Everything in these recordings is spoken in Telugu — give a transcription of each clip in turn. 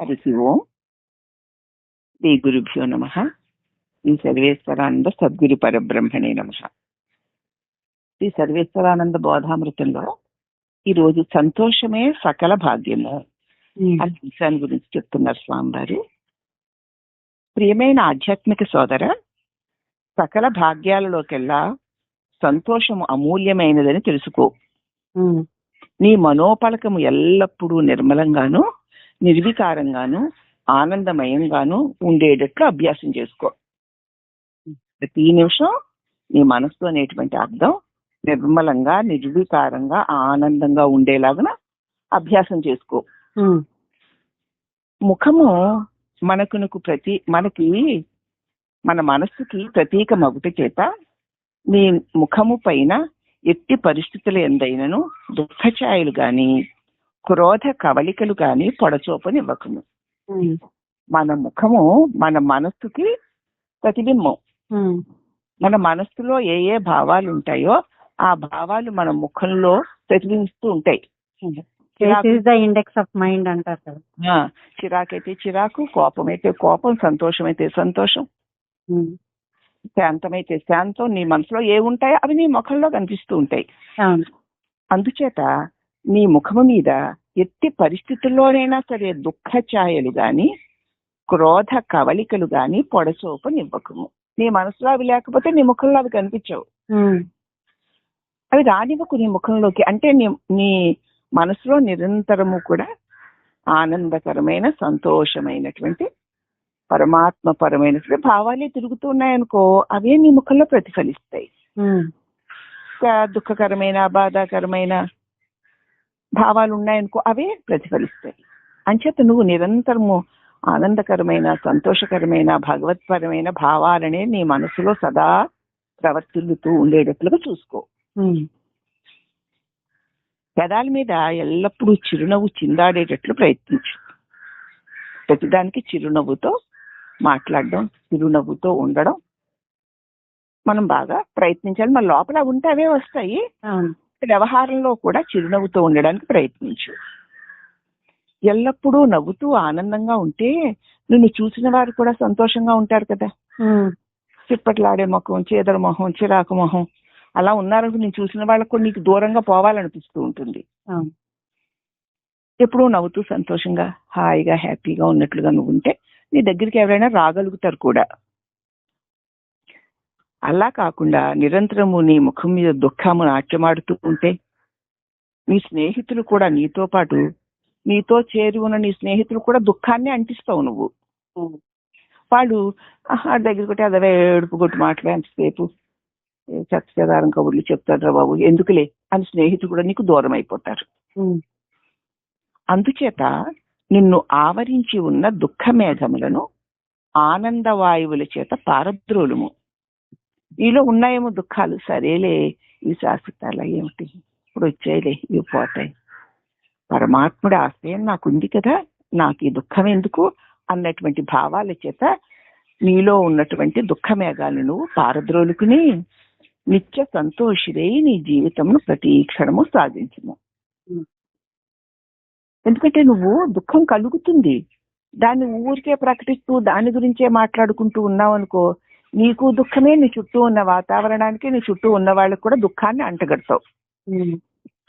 హరి ఓం శ్రీ గురుభ్యో నమ. శ్రీ సర్వేశ్వరానంద సద్గురు పరబ్రహ్మణే నమ. శ్రీ సర్వేశ్వరానంద బోధామృతంలో ఈ రోజు సంతోషమే సకల భాగ్యము. అనే విషయాన్ని గురించి చెప్తున్నారు స్వామివారు. ప్రియమైన ఆధ్యాత్మిక సోదర సకల భాగ్యాలలోకెల్లా సంతోషము అమూల్యమైనదని తెలుసుకో. నీ మనోపలకము ఎల్లప్పుడూ నిర్మలంగాను నిర్వికారంగాను ఆనందమయంగాను ఉండేటట్లు అభ్యాసం చేసుకో. ప్రతి నిమిషం నీ మనస్సు అనేటువంటి అర్థం నిర్మలంగా నిర్వికారంగా ఆనందంగా ఉండేలాగా అభ్యాసం చేసుకో. ముఖము మనకునకు ప్రతి మనకి మన మనస్సుకి ప్రతీక మగుట చేత నీ ముఖము పైన ఎట్టి పరిస్థితుల ఎందైనను దుఃఖ ఛాయలు గాని క్రోధ కవలికలు గాని పొడచోపనివ్వకును మన ముఖము మన మనస్సుకి ప్రతిబింబం. మన మనస్సులో ఏ ఏ భావాలు ఉంటాయో ఆ భావాలు మన ముఖంలో ప్రతిబింబిస్తూ ఉంటాయి. ఇండెక్స్ ఆఫ్ మైండ్ అంటారు కదా. చిరాకైతే చిరాకు కోపం అయితే కోపం సంతోషం. అయితే సంతోషం శాంతమైతే శాంతం నీ మనసులో ఏ ఉంటాయో అవి నీ ముఖంలో కనిపిస్తూ ఉంటాయి. అందుచేత నీ ముఖము మీద ఎట్టి పరిస్థితుల్లోనైనా సరే దుఃఖ ఛాయలు గాని క్రోధ కవలికలు గాని పొడచోపనివ్వకము నీ మనసులో అవి లేకపోతే నీ ముఖంలో అవి కనిపించవు. అవి రానివ్వకు నీ ముఖంలోకి. అంటే నీ నీ మనసులో నిరంతరము కూడా ఆనందకరమైన సంతోషమైనటువంటి పరమాత్మ పరమైనటువంటి భావాలే తిరుగుతూ ఉన్నాయనుకో అవే నీ ముఖంలో ప్రతిఫలిస్తాయి. దుఃఖకరమైన బాధాకరమైన భావాలు ఉన్నాయనుకో అవే ప్రతిఫలిస్తాయి. అంచేత నువ్వు నిరంతరము ఆనందకరమైన సంతోషకరమైన భగవత్పరమైన భావాలనే నీ మనసులో సదా ప్రవర్తిల్లుతూ ఉండేటట్లుగా చూసుకో. పెదాల మీద ఎల్లప్పుడూ చిరునవ్వు చిందాడేటట్లు ప్రయత్నించు. ప్రతిదానికి చిరునవ్వుతో మాట్లాడడం చిరునవ్వుతో ఉండడం మనం బాగా ప్రయత్నించాలి. మన లోపల ఉంటే అవే వస్తాయి. వ్యవహారంలో కూడా చిరునవ్వుతో ఉండడానికి ప్రయత్నించు. ఎల్లప్పుడూ నవ్వుతూ ఆనందంగా ఉంటే నిన్ను చూసిన వారు కూడా సంతోషంగా ఉంటారు కదా. చిప్పట్లాడే ముఖం చీదర మొహం చిరాకు మొహం అలా ఉన్నారనుకో నేను చూసిన వాళ్ళకు కూడా నీకు దూరంగా పోవాలనిపిస్తూ ఉంటుంది. ఎప్పుడూ నవ్వుతూ సంతోషంగా హాయిగా హ్యాపీగా ఉన్నట్లుగా నువ్వు ఉంటే నీ దగ్గరికి ఎవరైనా రాగలుగుతారు కూడా. అలా కాకుండా నిరంతరము నీ ముఖం మీద దుఃఖము నాట్యమాడుతూ ఉంటే నీ స్నేహితులు కూడా నీతో పాటు నీతో చేరి ఉన్న నీ స్నేహితులు కూడా దుఃఖాన్ని అంటిస్తావు నువ్వు. వాళ్ళు ఆహా దగ్గరికి కొట్టి అదే ఏడుపు కొట్టి మాట్లాడే అంతసేపు ఏ చెత్త చెదారం కబుర్లు చెప్తాడ్రా బాబు ఎందుకులే? అని స్నేహితులు కూడా నీకు దూరం అయిపోతారు. అందుచేత నిన్ను ఆవరించి ఉన్న దుఃఖ మేఘములను ఆనంద వాయువుల చేత పారద్రోలుము. నీలో ఉన్నాయేమో దుఃఖాలు. సరేలే ఇవి శాశ్వతాలు ఏమిటి? ఇప్పుడు వచ్చాయిలే ఇవి పోతాయి. పరమాత్ముడి ఆశ్రయం నాకుంది కదా నాకు ఈ దుఃఖం ఎందుకు? అన్నటువంటి భావాల చేత నీలో ఉన్నటువంటి దుఃఖమేఘాలు నువ్వు పారద్రోలుకుని నిత్య సంతోషిదై నీ జీవితంను ప్రతి క్షణము సాధించము. ఎందుకంటే నువ్వు దుఃఖం కలుగుతుంది. దాన్ని ఊరికే ప్రకటిస్తూ దాని గురించే మాట్లాడుకుంటూ ఉన్నావు అనుకో నీకు దుఃఖమే నీ చుట్టూ ఉన్న వాతావరణానికి నీ చుట్టూ ఉన్న వాళ్ళకి కూడా దుఃఖాన్ని అంటగడతావు.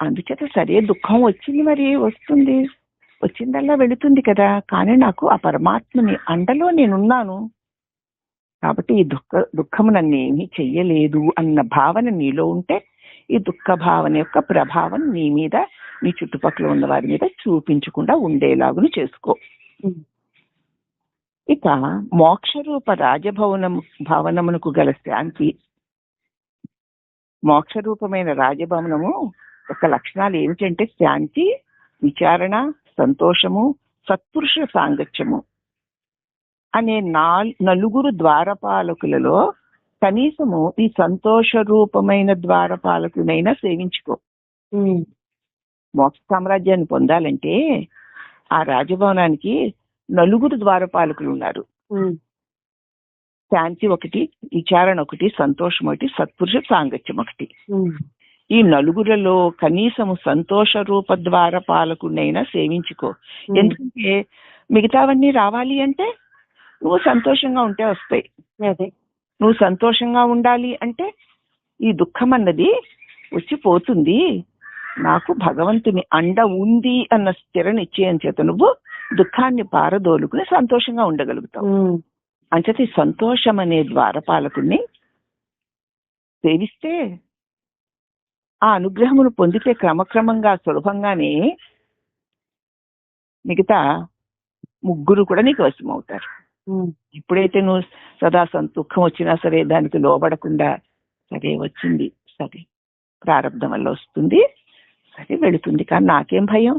అందుచేత సరే దుఃఖం వచ్చింది మరి వస్తుంది. వచ్చిందల్లా వెళుతుంది కదా. కానీ నాకు ఆ పరమాత్మని అండలో నేనున్నాను. కాబట్టి ఈ దుఃఖ దుఃఖము నన్ను ఏమీ చెయ్యలేదు అన్న భావన నీలో ఉంటే ఈ దుఃఖ భావన యొక్క ప్రభావం నీ మీద నీ చుట్టుపక్కల ఉన్న వారి మీద చూపించకుండా ఉండేలాగును చేసుకో. ఇక మోక్షరూప రాజభవనము భవనమునకు గల శాంతి. మోక్షరూపమైన రాజభవనము యొక్క లక్షణాలు ఏమిటంటే శాంతి విచారణ సంతోషము సత్పురుష సాంగత్యము. అనే నాల్ నలుగురు ద్వారపాలకులలో కనీసము ఈ సంతోష రూపమైన ద్వారపాలకునైనా సేవించుకో మోక్ష సామ్రాజ్యాన్ని పొందాలంటే ఆ రాజభవనానికి నలుగురు ద్వారపాలకులు ఉన్నారు. శాంతి ఒకటి విచారణ ఒకటి సంతోషం ఒకటి సత్పురుష సాంగత్యం ఒకటి. ఈ నలుగురిలో కనీసము సంతోష రూప ద్వార పాలకుడినైనా సేవించుకో ఎందుకంటే మిగతావన్నీ రావాలి అంటే నువ్వు సంతోషంగా ఉంటే వస్తాయి. అదే. నువ్వు సంతోషంగా ఉండాలి అంటే ఈ దుఃఖం అన్నది వచ్చి పోతుంది. నాకు భగవంతుని అండ ఉంది అన్న స్థిర నిశ్చయం చేత నువ్వు దుఃఖాన్ని పారదోలుకుని సంతోషంగా ఉండగలుగుతావు. అంచేత ఈ సంతోషం అనే ద్వారపాలకుణ్ణి సేవిస్తే ఆ అనుగ్రహమును పొందితే క్రమక్రమంగా సులభంగానే మిగతా ముగ్గురు కూడా నీకు వశమవుతారు. ఎప్పుడైతే నువ్వు సదా దుఃఖం వచ్చినా సరే దానికి లోబడకుండా సరే వచ్చింది సరే ప్రారంభం వల్ల వస్తుంది. సరే వెళుతుంది. కానీ నాకేం భయం?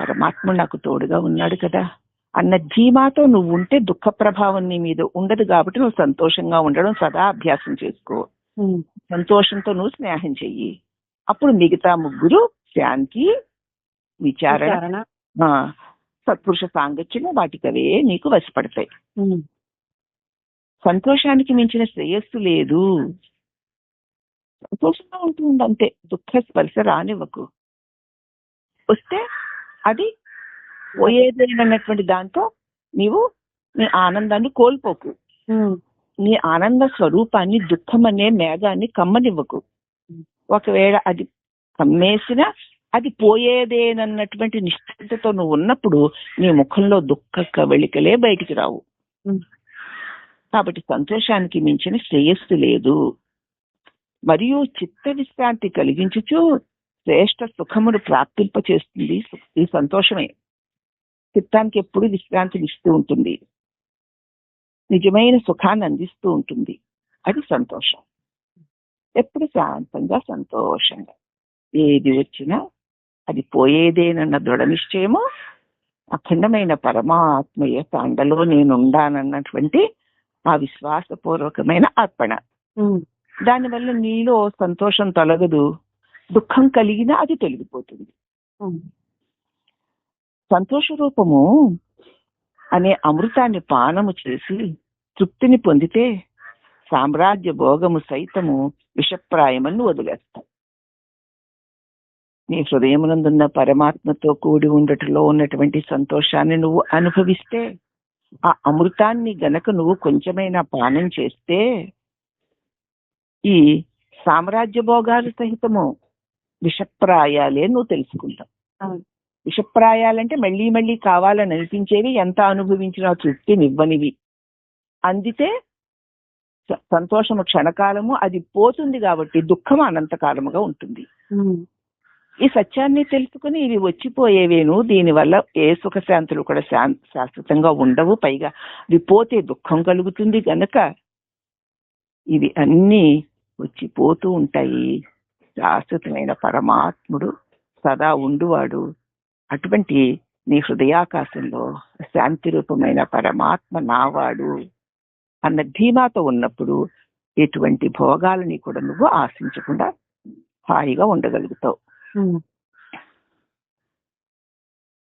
పరమాత్ముడు నాకు తోడుగా ఉన్నాడు కదా. అన్న ధీమాతో నువ్వు ఉంటే దుఃఖ ప్రభావం నీ మీద ఉండదు కాబట్టి నువ్వు సంతోషంగా ఉండడం సదా అభ్యాసం చేసుకో. సంతోషంతో నువ్వు స్నేహం చెయ్యి. అప్పుడు మిగతా ముగ్గురు శాంతి విచారణ సత్పురుష సాంగత్యము వాటికవే నీకు వశపడతాయి. సంతోషానికి మించిన శ్రేయస్సు లేదు. సంతోషంగా ఉంటుంది అంతే దుఃఖ స్పర్శ రానివ్వకు. వస్తే అది పోయేదేనన్నటువంటి దాంతో నీవు నీ ఆనందాన్ని కోల్పోకు. నీ ఆనంద స్వరూపాన్ని దుఃఖం అనే మేఘాన్ని కమ్మనివ్వకు. ఒకవేళ అది కమ్మేసినా అది పోయేదేనన్నటువంటి నిశ్చితతో నువ్వు ఉన్నప్పుడు నీ ముఖంలో దుఃఖ కవళికలే బయటికి రావు. కాబట్టి సంతోషానికి మించిన శ్రేయస్సు లేదు. మరియు చిత్త విశ్రాంతి కలిగించుచు శ్రేష్ట సుఖమును ప్రాప్తింప చేస్తుంది ఈ సంతోషమే. చిత్తానికి ఎప్పుడు విశ్రాంతిని ఇస్తూ ఉంటుంది. నిజమైన సుఖాన్ని అందిస్తూ ఉంటుంది. అది సంతోషం. ఎప్పుడు శాంతంగా సంతోషంగా. ఏది వచ్చినా అది పోయేదేనన్న దృఢ నిశ్చయము అఖండమైన పరమాత్మయ తాండలో నేనుండానన్నటువంటి ఆ విశ్వాసపూర్వకమైన అర్పణ. దానివల్ల నీలో సంతోషం తొలగదు. దుఃఖం కలిగినా అది తొలగిపోతుంది. సంతోష రూపము అనే అమృతాన్ని పానము చేసి తృప్తిని పొందితే సామ్రాజ్య భోగము సైతము విషప్రాయమని వదిలేస్తాం. నీ హృదయమునందున్న పరమాత్మతో కూడి ఉండటంలో ఉన్నటువంటి సంతోషాన్ని నువ్వు అనుభవిస్తే ఆ అమృతాన్ని గనక నువ్వు కొంచెమైనా పానం చేస్తే ఈ సామ్రాజ్య భోగాలు సహితము విషప్రాయాలే నువ్వు తెలుసుకుంటావు. విషప్రాయాలంటే మళ్ళీ మళ్ళీ కావాలని అనిపించేవి ఎంత అనుభవించినా తృప్తినివ్వనివి. అందితే సంతోషము క్షణకాలము అది పోతుంది కాబట్టి దుఃఖం అనంతకాలముగా ఉంటుంది. ఈ సత్యాన్ని తెలుసుకుని ఇవి వచ్చిపోయేవేను దీనివల్ల ఏ సుఖశాంతులు కూడా శాం- శాశ్వతంగా ఉండవు. పైగా ఇవి పోతే దుఃఖం కలుగుతుంది గనక ఇవి అన్నీ వచ్చిపోతూ ఉంటాయి. శాశ్వతమైన పరమాత్ముడు సదా ఉండువాడు. అటువంటి నీ హృదయాకాశంలో శాంతి రూపమైన పరమాత్మ నావాడు అన్న ధీమాతో ఉన్నప్పుడు ఎటువంటి భోగాలని కూడా నువ్వు ఆశించకుండా హాయిగా ఉండగలుగుతావు.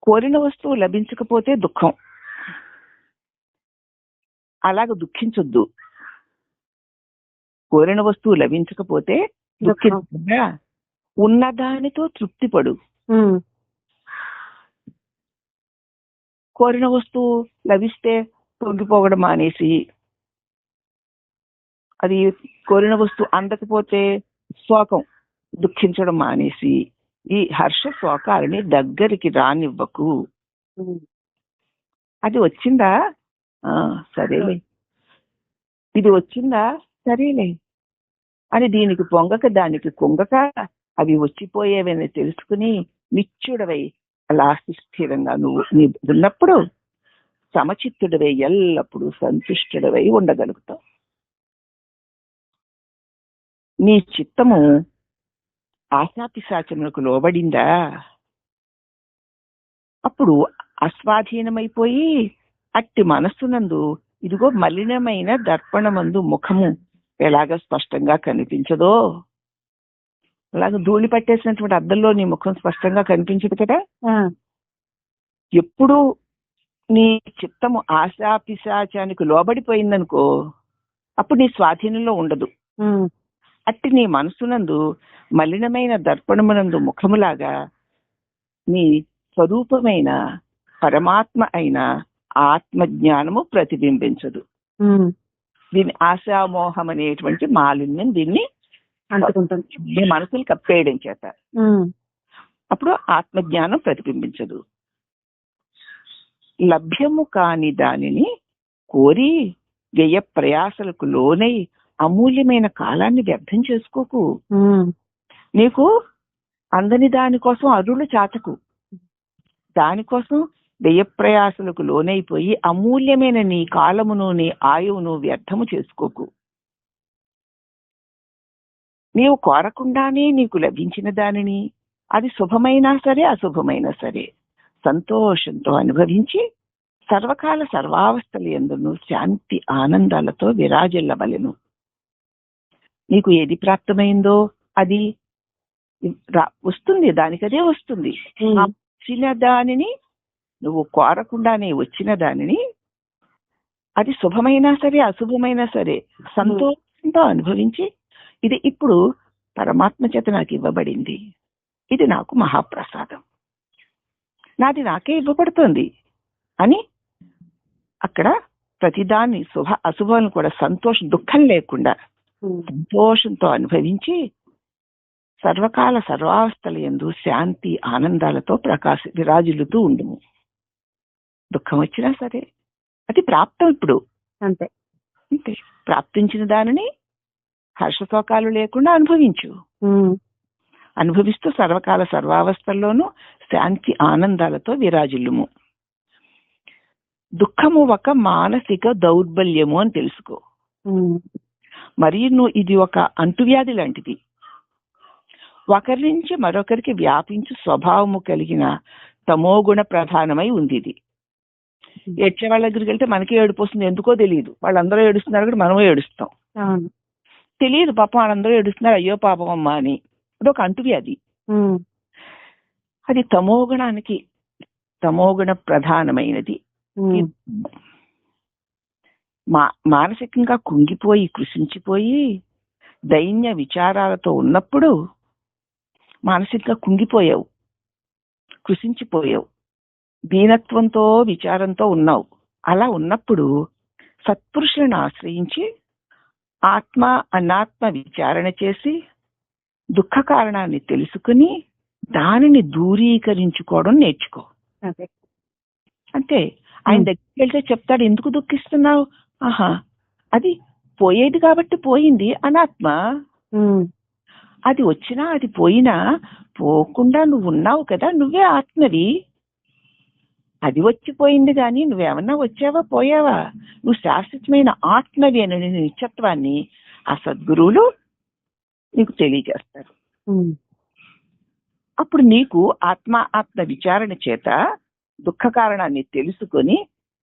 కోరిన వస్తువు లభించకపోతే దుఃఖం. అలాగ దుఃఖించొద్దు. కోరిన వస్తువు లభించకపోతే దుఃఖించకుండా ఉన్నదానితో తృప్తిపడు ఉమ్, కోరిన వస్తువు లభిస్తే పొంగిపోవడం మానేసి అది కోరిన వస్తువు అందకపోతే శోకం దుఃఖించడం మానేసి ఈ హర్ష శోకాలని దగ్గరికి రానివ్వకు. అది వచ్చిందా? ఆ, సరేలే. ఇది వచ్చిందా? సరేలే. అని దీనికి పొంగక దానికి కుంగక అవి వచ్చిపోయేవని తెలుసుకుని నిత్యుడవై అలా సుస్థిరంగా నువ్వు నీ ఉన్నప్పుడు సమచిత్తుడవై ఎల్లప్పుడూ సంతుష్టుడవై ఉండగలుగుతావు. నీ చిత్తము ఆశాపిశాచములకు లోబడిందా? అప్పుడు అస్వాధీనమైపోయి అట్టి మనస్సునందు ఇదిగో మలినమైన దర్పణమందు ముఖము ఎలాగ స్పష్టంగా కనిపించదో. అలాగ ధూళి పట్టేసినటువంటి అద్దంలో నీ ముఖం స్పష్టంగా కనిపించదు కదా. ఎప్పుడు నీ చిత్తము ఆశా పిశాచానికి లోబడిపోయిందనుకో అప్పుడు నీ స్వాధీనంలో ఉండదు. అట్టి నీ మనసునందు మలినమైన దర్పణమునందు ముఖములాగా నీ స్వరూపమైన పరమాత్మ అయిన ఆత్మజ్ఞానము ప్రతిబింబించదు. దీని ఆశామోహం అనేటువంటి మాలిన్యం దీన్ని ఈ మనసులు కప్పేయడం చేత. అప్పుడు ఆత్మజ్ఞానం ప్రతిబింబించదు. లభ్యము కాని దానిని కోరి వ్యయ ప్రయాసలకు లోనై అమూల్యమైన కాలాన్ని వ్యర్థం చేసుకోకు. నీకు అందని దానికోసం అరులు చాచకు. దానికోసం వ్యయ ప్రయాసలకు లోనైపోయి అమూల్యమైన నీ కాలమును నీ ఆయువును వ్యర్థము చేసుకోకు. నీవు కోరకుండానే నీకు లభించిన దానిని అది శుభమైనా సరే అశుభమైనా సరే సంతోషంతో అనుభవించి సర్వకాల సర్వావస్థల ఎందును శాంతి ఆనందాలతో విరాజిల్లవలెను. నీకు ఏది ప్రాప్తమైందో అది వస్తుంది దానికదే వస్తుంది. వచ్చిన దానిని నువ్వు కోరకుండానే వచ్చిన దానిని అది శుభమైనా సరే అశుభమైనా సరే సంతోషంతో అనుభవించి ఇది ఇప్పుడు పరమాత్మ చేత నాకు ఇవ్వబడింది. ఇది నాకు మహాప్రసాదం. నాది నాకే ఇవ్వబడుతుంది అని అక్కడ ప్రతిదాన్ని శుభ అశుభాలను కూడా సంతోషం దుఃఖం లేకుండా సంతోషంతో అనుభవించి సర్వకాల సర్వావస్థల ఎందు శాంతి ఆనందాలతో ప్రకాశ విరాజిల్లుతూ ఉండుము. దుఃఖం వచ్చినా సరే అది ప్రాప్తం ఇప్పుడు. అంతే. అంతే ప్రాప్తించిన దానిని హర్షశోకాలు లేకుండా అనుభవించు. అనుభవిస్తూ సర్వకాల సర్వావస్థల్లోనూ శాంతి ఆనందాలతో విరాజిల్లుము. దుఃఖము ఒక మానసిక దౌర్బల్యము అని తెలుసుకో. మరియు నువ్వు ఇది ఒక అంటువ్యాధి లాంటిది. ఒకరి నుంచి మరొకరికి వ్యాపించు స్వభావము కలిగిన తమోగుణ ప్రధానమై ఉంది ఇది ఏడ్చే వాళ్ళ దగ్గరికి వెళ్తే మనకి ఏడుపు వస్తుంది. ఎందుకో తెలియదు వాళ్ళందరూ ఏడుస్తున్నారు కూడా మనమే ఏడుస్తాం. తెలియదు పాపం వాళ్ళందరూ ఏడుస్తున్నారు. అయ్యో పాపం అమ్మా అని. అదొక అంటువ్యాధి అది. తమోగుణానికి తమోగుణ ప్రధానమైనది. మా మానసికంగా కుంగిపోయి కృషించిపోయి దైన్య విచారాలతో ఉన్నప్పుడు మానసికంగా కుంగిపోయావు. కృషించిపోయావు దీనత్వంతో విచారంతో ఉన్నావు. అలా ఉన్నప్పుడు సత్పురుషులను ఆశ్రయించి ఆత్మ అనాత్మ విచారణ చేసి దుఃఖ కారణాన్ని తెలుసుకుని దానిని దూరీకరించుకోవడం నేర్చుకో. అంతే ఆయన దగ్గరికి వెళ్తే చెప్తాడు ఎందుకు దుఃఖిస్తున్నావు? ఆహా అది పోయేది కాబట్టి పోయింది అనాత్మ. అది వచ్చినా అది పోయినా పోకుండా నువ్వు ఉన్నావు కదా నువ్వే ఆత్మవి. అది వచ్చిపోయింది కానీ నువ్వేమన్నా వచ్చావా పోయావా? నువ్వు శాశ్వతమైన ఆత్మవి అనే నిత్యత్వాన్ని ఆ సద్గురువులు నీకు తెలియజేస్తారు. అప్పుడు నీకు ఆత్మ ఆత్మ విచారణ చేత దుఃఖ కారణాన్ని తెలుసుకొని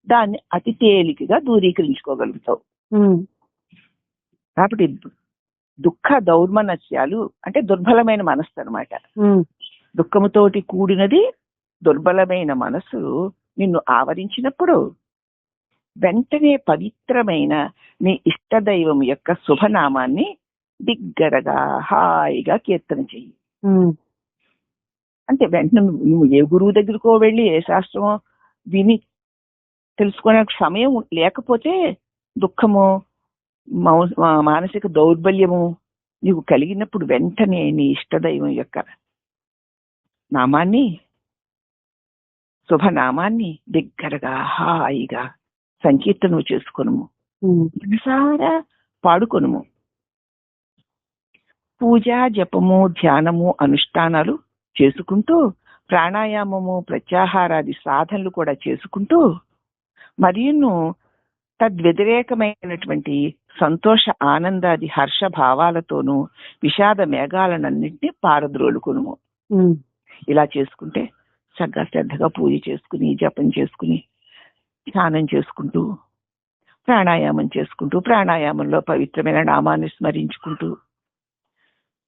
దాన్ని అతి తేలికగా దూరీకరించుకోగలుగుతావు. కాబట్టి దుఃఖ దౌర్మనస్యాలు అంటే దుర్బలమైన మనస్సు అన్నమాట. ఉమ్, దుఃఖముతోటి కూడినది దుర్బలమైన మనస్సు నిన్ను ఆవరించినప్పుడు వెంటనే పవిత్రమైన నీ ఇష్టదైవం యొక్క శుభనామాన్ని బిగ్గరగా హాయిగా కీర్తన చెయ్యి. అంటే వెంటనే నువ్వు ఏ గురువు దగ్గరకో వెళ్ళి ఏ శాస్త్రమో విని తెలుసుకునే సమయం లేకపోతే దుఃఖము మానసిక దౌర్బల్యము నీకు కలిగినప్పుడు వెంటనే నీ ఇష్టదైవం యొక్క నామాన్ని శుభనామాన్ని బిగ్గరగా హాయిగా సంకీర్తనం చేసుకొనుము. ఉమ్, మనసారా పాడుకొనుము. పూజ జపము ధ్యానము అనుష్ఠానాలు చేసుకుంటూ ప్రాణాయామము ప్రత్యాహారాది సాధనలు కూడా చేసుకుంటూ మరియును తద్వ్యతిరేకమైనటువంటి సంతోష ఆనందాది హర్ష భావాలతోనూ విషాద మేఘాలనన్నింటినీ పారద్రోలుకును ఇలా చేసుకుంటే చక్కగా శ్రద్ధగా పూజ చేసుకుని జపం చేసుకుని స్నానం చేసుకుంటూ ప్రాణాయామం చేసుకుంటూ ప్రాణాయామంలో పవిత్రమైన నామాన్ని స్మరించుకుంటూ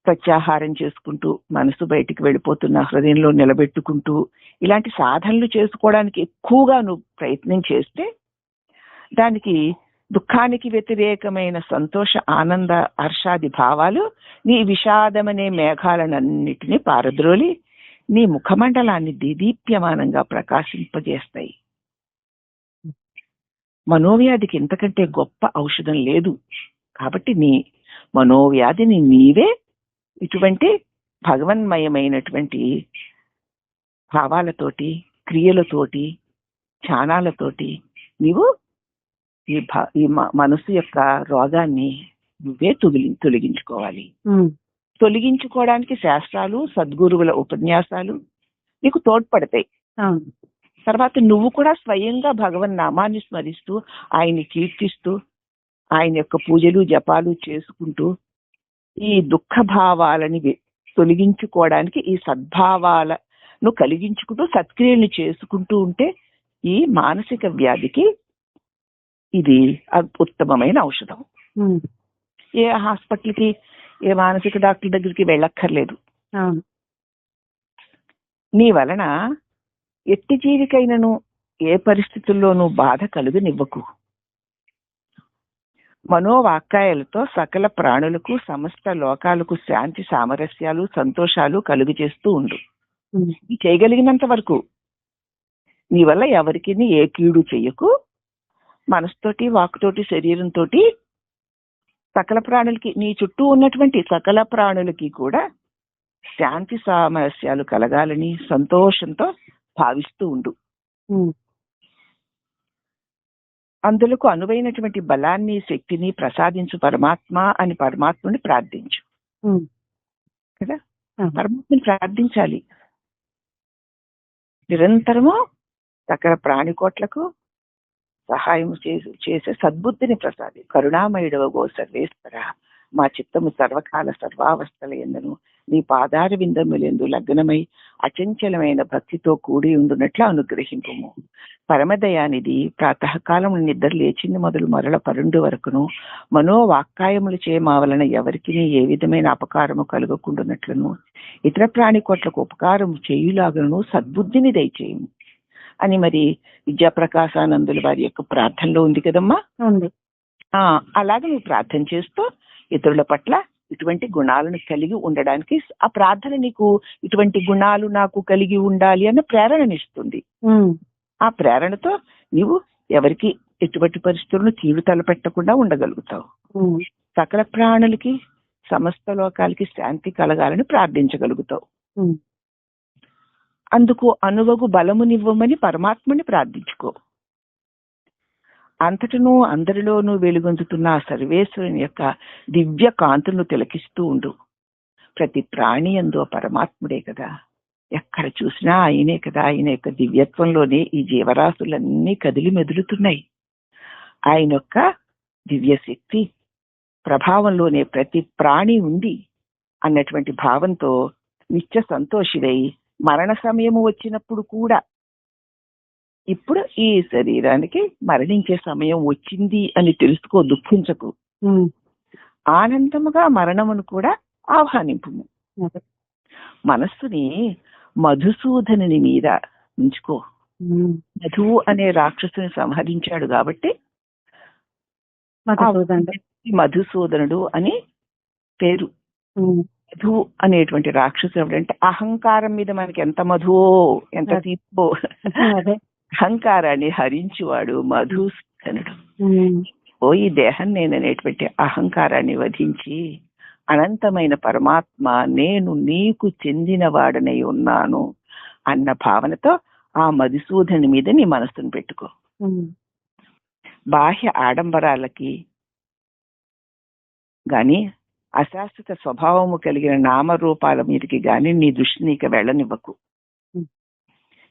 ప్రత్యాహారం చేసుకుంటూ మనసు బయటికి వెళ్ళిపోతున్న హృదయంలో నిలబెట్టుకుంటూ ఇలాంటి సాధనలు చేసుకోవడానికి ఎక్కువగా నువ్వు ప్రయత్నం చేస్తే దానికి దుఃఖానికి వ్యతిరేకమైన సంతోష ఆనంద హర్షాది భావాలు నీ విషాదమనే మేఘాలనన్నిటినీ పారద్రోలి నీ ముఖమండలాన్ని దీదీప్యమానంగా ప్రకాశింపజేస్తాయి. మనోవ్యాధికి ఇంతకంటే గొప్ప ఔషధం లేదు. కాబట్టి నీ మనోవ్యాధిని నీవే ఇటువంటి భగవన్మయమైనటువంటి భావాలతోటి క్రియలతోటి ఛానాలతోటి నీవు ఈ భ- ఈ మనసు యొక్క రోగాన్ని నువ్వే తొలి తొలగించుకోవాలి. తొలగించుకోవడానికి శాస్త్రాలు సద్గురువుల ఉపన్యాసాలు నీకు తోడ్పడతాయి. తర్వాత నువ్వు కూడా స్వయంగా భగవన్ నామాన్ని స్మరిస్తూ ఆయన్ని కీర్తిస్తూ ఆయన యొక్క పూజలు జపాలు చేసుకుంటూ ఈ దుఃఖ భావాలని తొలగించుకోవడానికి ఈ సద్భావాలను కలిగించుకుంటూ సత్క్రియలు చేసుకుంటూ ఉంటే ఈ మానసిక వ్యాధికి ఇది ఉత్తమమైన ఔషధం. ఏ హాస్పిటల్కి ఏ మానసిక డాక్టర్ దగ్గరికి వెళ్ళక్కర్లేదు. నీ వలన ఎట్టి జీవికైనను ఏ పరిస్థితుల్లోనూ బాధ కలుగనివ్వకు. మనోవాక్కాయాలతో సకల ప్రాణులకు సమస్త లోకాలకు శాంతి సామరస్యాలు సంతోషాలు కలుగు చేస్తూ ఉండు చేయగలిగినంత వరకు. నీ వల్ల ఎవరికి ఏ కీడు చెయ్యకు మనసుతోటి వాక్కుతోటి శరీరంతో సకల ప్రాణులకి నీ చుట్టూ ఉన్నటువంటి సకల ప్రాణులకి కూడా శాంతి సామరస్యాలు కలగాలని సంతోషంతో భావిస్తూ ఉండు. అందులకు అనువైనటువంటి బలాన్ని శక్తిని ప్రసాదించు పరమాత్మ అని పరమాత్మని ప్రార్థించు. కదా. పరమాత్మని ప్రార్థించాలి. నిరంతరము సకల ప్రాణికోట్లకు సహాయం చేసి చేసే సద్బుద్ధిని ప్రసాది. కరుణామయుడవ గో సర్వేశ్వర మా చిత్తము సర్వకాల సర్వావస్థల ఎందును. నీ పాదార విందములందు లగ్నమై అచంచలమైన భక్తితో కూడి ఉండునట్లు అనుగ్రహింపుము. పరమదయానిది ప్రాతకాలం నిద్ర లేచింది మొదలు మరల పరుండు వరకును. మనోవాక్కాయములు చే మా వలన ఎవరికి ఏ విధమైన అపకారము కలుగకుండునట్లును. ఇతర ప్రాణి కోట్లకు ఉపకారం చేయులాగను సద్బుద్ధిని దయచేయము. అని మరి విద్యాప్రకాశానందుల వారి యొక్క ప్రార్థనలో ఉంది కదమ్మా? అలాగే నువ్వు ప్రార్థన చేస్తూ ఇతరుల పట్ల ఇటువంటి గుణాలను కలిగి ఉండడానికి ఆ ప్రార్థన నీకు ఇటువంటి గుణాలు నాకు కలిగి ఉండాలి అన్న ప్రేరణనిస్తుంది ఆ ప్రేరణతో నీవు ఎవరికి ఎటువంటి పరిస్థితులను కీడు తలపెట్టకుండా ఉండగలుగుతావు. సకల ప్రాణులకి సమస్త లోకాలకి శాంతి కలగాలని ప్రార్థించగలుగుతావు. అందుకు అనువగు బలమునివ్వమని పరమాత్మని ప్రార్థించుకో. అంతటను అందరిలోనూ వెలుగొందుతున్న ఆ సర్వేశ్వరుని యొక్క దివ్య కాంతులను తిలకిస్తూ ఉండు. ప్రతి ప్రాణి అందు ఆ పరమాత్ముడే కదా. ఎక్కడ చూసినా ఆయనే కదా. ఆయన యొక్క దివ్యత్వంలోనే ఈ జీవరాశులన్నీ కదిలి మెదులుతున్నాయి. ఆయన యొక్క దివ్య శక్తి ప్రభావంలోనే ప్రతి ప్రాణి ఉంది అన్నటువంటి భావంతో నిత్య సంతోషివై మరణ సమయము వచ్చినప్పుడు కూడా ఇప్పుడు ఈ శరీరానికి మరణించే సమయం వచ్చింది అని తెలుసుకో దుఃఖించకు. ఆనందముగా మరణమును కూడా ఆహ్వానింపు. మనస్సుని మధుసూదనుని మీద ఉంచుకో. మధు అనే రాక్షసుని సంహరించాడు కాబట్టి మధుసూదనుడు అని పేరు. మధు అనేటువంటి రాక్షసుడు అంటే అహంకారం మీద మనకి ఎంత మధువో ఎంత తీపో అహంకారాన్ని హరించువాడు మధుసూదనుడు ఉమ్, ఓ ఈ దేహం నేననేటువంటి అహంకారాన్ని వధించి అనంతమైన పరమాత్మ నేను నీకు చెందిన వాడనై ఉన్నాను అన్న భావనతో ఆ మధుసూదనుని మీద నీ మనస్సును పెట్టుకో. బాహ్య ఆడంబరాలకి గాని అశాశ్వత స్వభావము కలిగిన నామరూపాల మీదకి గాని నీ దృష్టిని ఇక వెళ్ళనివ్వకు.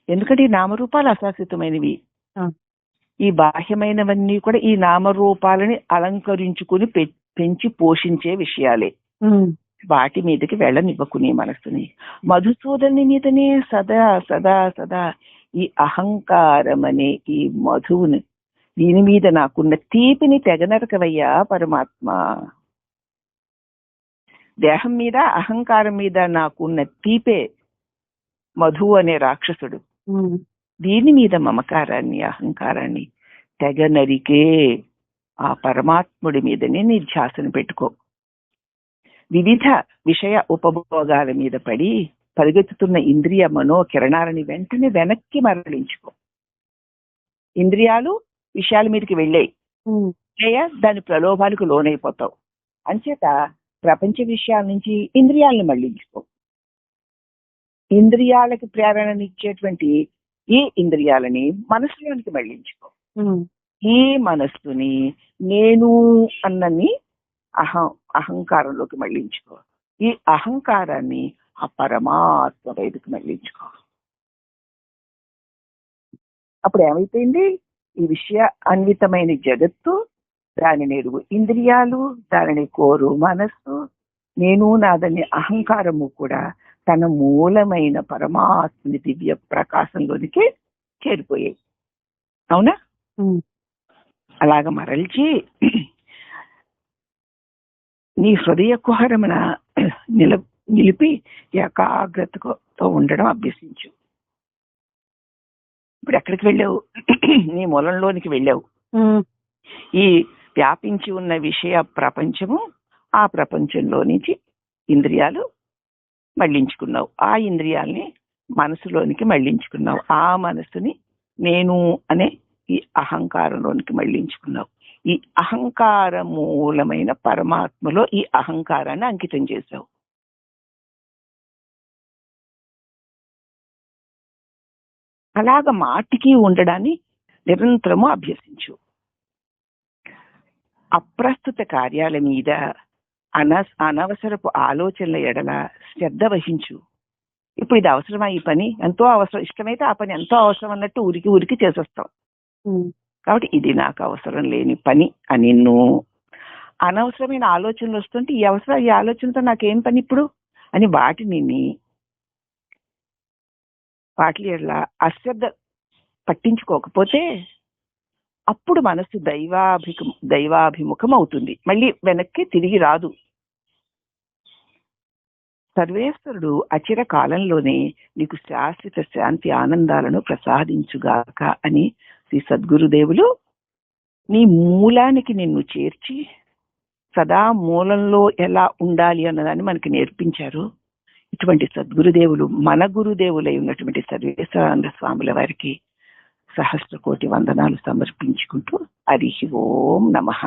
ఎందుకంటే ఈ నామరూపాలు అశాశ్వతమైనవి. ఈ బాహ్యమైనవన్నీ కూడా ఈ నామరూపాలని అలంకరించుకుని పెంచి పోషించే విషయాలే. వాటి మీదకి వెళ్ళనివ్వకు నీ మనసుని. మధుసూదని మీదనే సదా సదా సదా ఈ అహంకారం అనే ఈ మధువుని దీని మీద నాకున్న తీపిని తెగనరకవయ్యా పరమాత్మ. దేహం మీద అహంకారం మీద నాకున్న తీపే మధు అనే రాక్షసుడు. దీని మీద మమకారాన్ని అహంకారాన్ని తెగ నరికే ఆ పరమాత్ముడి మీదనే నీ ధ్యాసను పెట్టుకో. వివిధ విషయ ఉపభోగాల మీద పడి పరిగెత్తుతున్న ఇంద్రియ మనో కిరణాలని వెంటనే వెనక్కి మరలించుకో. ఇంద్రియాలు విషయాల మీదకి వెళ్ళాయి. దాని ప్రలోభాలకు లోనైపోతావు. అంచేత ప్రపంచ విషయాల నుంచి ఇంద్రియాలను మళ్ళించుకో ఇంద్రియాలకి ప్రేరణనిచ్చేటువంటి ఈ ఇంద్రియాలని మనసులోనికి మళ్ళించుకో ఈ మనస్సుని నేను అన్నని అహం అహంకారంలోకి మళ్ళించుకో ఈ అహంకారాన్ని ఆ పరమాత్మ వైపుకి మళ్ళించుకో అప్పుడు ఏమైపోయింది ఈ విషయ అన్వితమైన జగత్తు దానిని ఎరుగు. ఇంద్రియాలు దానిని కోరు. మనస్సు నేను నాదని అహంకారము కూడా తన మూలమైన పరమాత్మని దివ్య ప్రకాశంలోనికి చేరిపోయాయి. అవునా? అలాగ మరల్చి నీ హృదయ కుహరమున నిల నిలిపి ఏకాగ్రతతో ఉండడం అభ్యసించు. ఇప్పుడు ఎక్కడికి వెళ్ళావు? నీ మూలంలోనికి వెళ్ళావు. ఈ వ్యాపించి ఉన్న విషయ ప్రపంచము ఆ ప్రపంచంలో నుంచి ఇంద్రియాలు మళ్ళించుకున్నావు. ఆ ఇంద్రియాల్ని మనసులోనికి మళ్ళించుకున్నావు. ఆ మనసుని నేను అనే ఈ అహంకారంలోనికి మళ్ళించుకున్నావు. ఈ అహంకార మూలమైన పరమాత్మలో ఈ అహంకారాన్ని అంకితం చేశావు. అలాగ మాటికి ఉండడాన్ని నిరంతరము అభ్యసించు. అప్రస్తుత కార్యాల మీద అన అనవసరపు ఆలోచనల ఎడల శ్రద్ధ వహించు. ఇప్పుడు ఇది అవసరమా ఈ పని? ఎంతో అవసరం ఇష్టమైతే ఆ పని ఎంతో అవసరం అన్నట్టు ఉరికి ఉరికి చేసేస్తాం. కాబట్టి ఇది నాకు అవసరం లేని పని అని నువ్వు అనవసరమైన ఆలోచనలు వస్తుంటే ఈ అవసరం ఈ ఆలోచనతో నాకేం పని ఇప్పుడు? అని వాటిని వాటి ఎడల అశ్రద్ధ పట్టించుకోకపోతే అప్పుడు మనసు దైవాభిక దైవాభిముఖం అవుతుంది మళ్ళీ వెనక్కి తిరిగి రాదు. సర్వేశ్వరుడు అచిర కాలంలోనే నీకు శాశ్వత శాంతి ఆనందాలను ప్రసాదించుగాక అని శ్రీ సద్గురుదేవులు నీ మూలానికి నిన్ను చేర్చి సదా మూలంలో ఎలా ఉండాలి అన్నదాన్ని మనకి నేర్పించారు. ఇటువంటి సద్గురుదేవులు మన గురుదేవులై ఉన్నటువంటి సర్వేశ్వరానంద స్వాముల వారికి సహస్ర కోటి వందనాలు సమర్పించుకుంటూ హరి ఓం నమః.